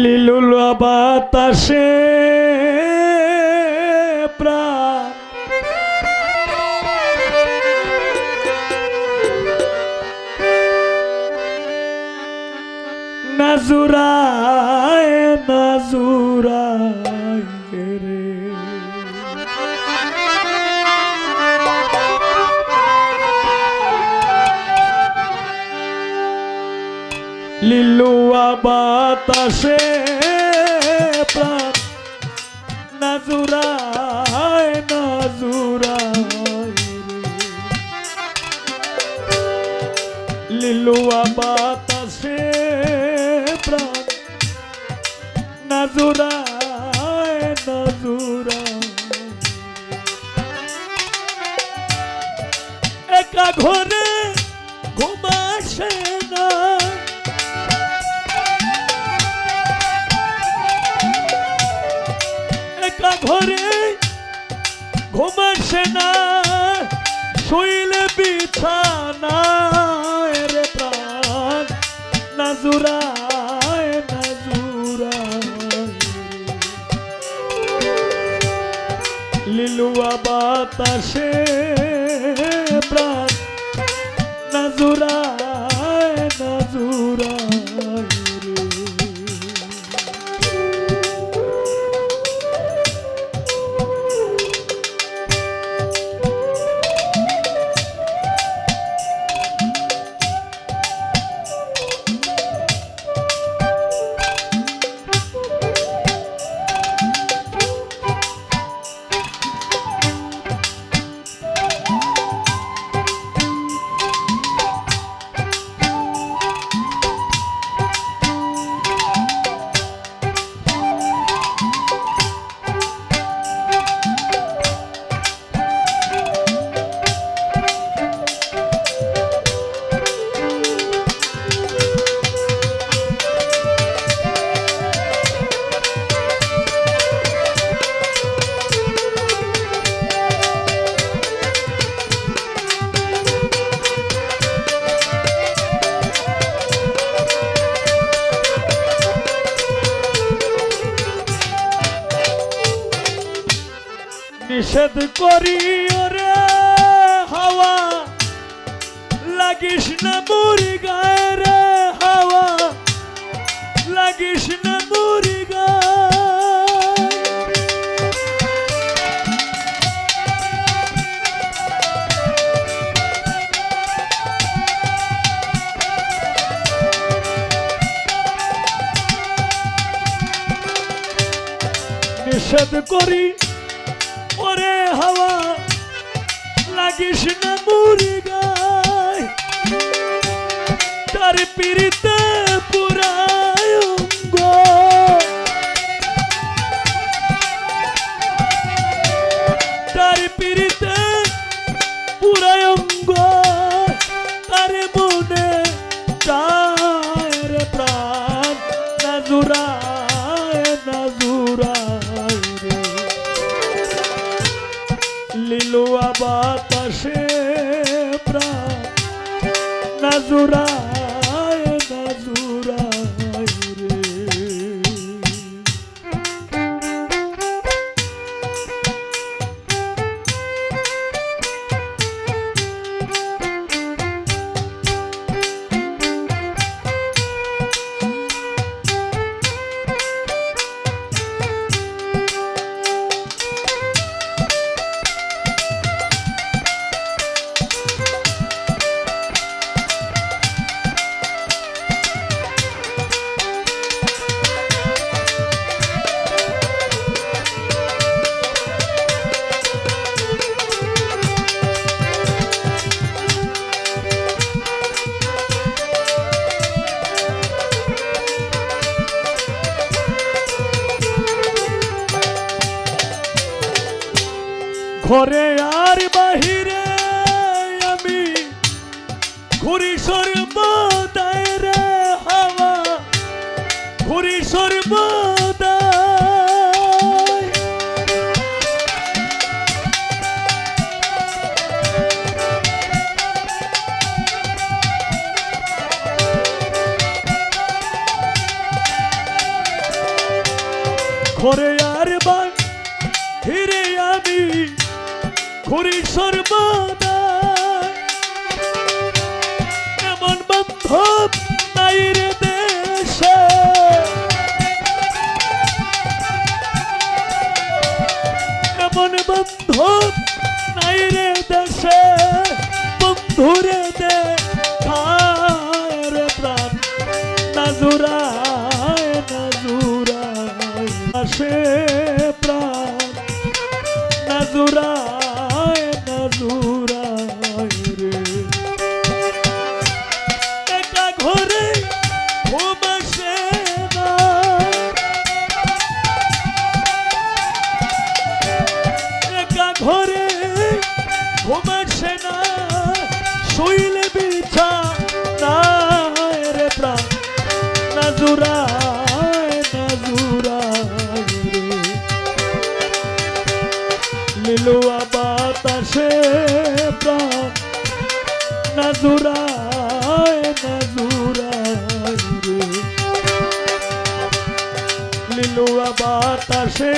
লিলুল বাতাসে প্রাণ বাতাসে প্রাণ। নাজুরায় বাতাসে প্রাণ। নাজুরায় একা ঘরে ঘুমাসে ঘুমাসে না শুইলে বিছানা রে প্রাণ নাজুরায় লিলুয়া বাতাসে প্রাণ নাজুরায় নাজুরায় নিষেধ করি, ওরে হাওয়া। লাগিস না মুড়ি গায়ে রে হাওয়া। লাগিস না মুড়ি নিষেধ করি হাওয়া লাগিস না মুড়ি গায় তার পিড়িতে পুরায়। তার পিড়িতে পুরায় তার মনে চায় প্রাণ নাজুরায় ঘরে আর বাহিরে আমি ঘুরি সর্ব রে হাওয়া, ঘুরি সর্ব ঘরে আর বা হিরে আমি করি সর্বদা। এমন বান্ধব নাই রে দেশে। এমন বান্ধব নাই রে দেশে। বন্ধুরে ঘরে ঘুম না শুইলে বিছা না রে প্রাণ নাজুরায় নাজুরায় লিলুয়া বাতাসে প্রাণ নাজুরায় লিলুয়া বাতাসে